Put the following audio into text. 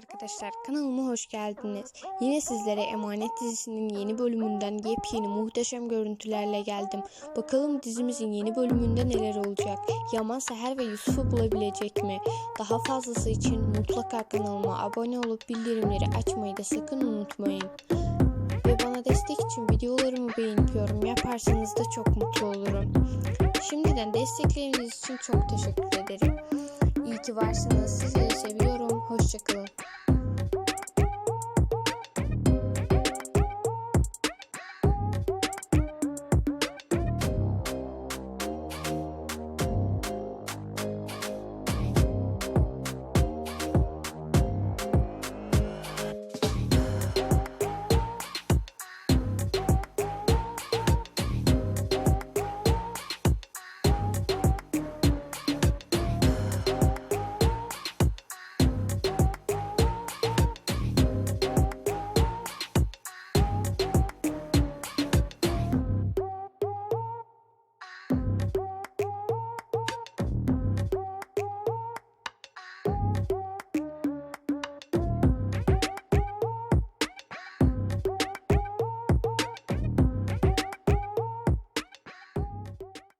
arkadaşlar kanalıma hoş geldiniz. Yine sizlere Emanet dizisinin yeni bölümünden yepyeni muhteşem görüntülerle geldim. Bakalım dizimizin yeni bölümünde neler olacak? Yaman Seher ve Yusuf'u bulabilecek mi? Daha fazlası için mutlaka kanalıma abone olup bildirimleri açmayı da sakın unutmayın. Ve bana destek için videolarımı beğenip yorum yaparsanız da çok mutlu olurum. Şimdiden destekleriniz için çok teşekkür ederim. İyi ki varsınız. Sizleri seviyorum. Hoşçakalın.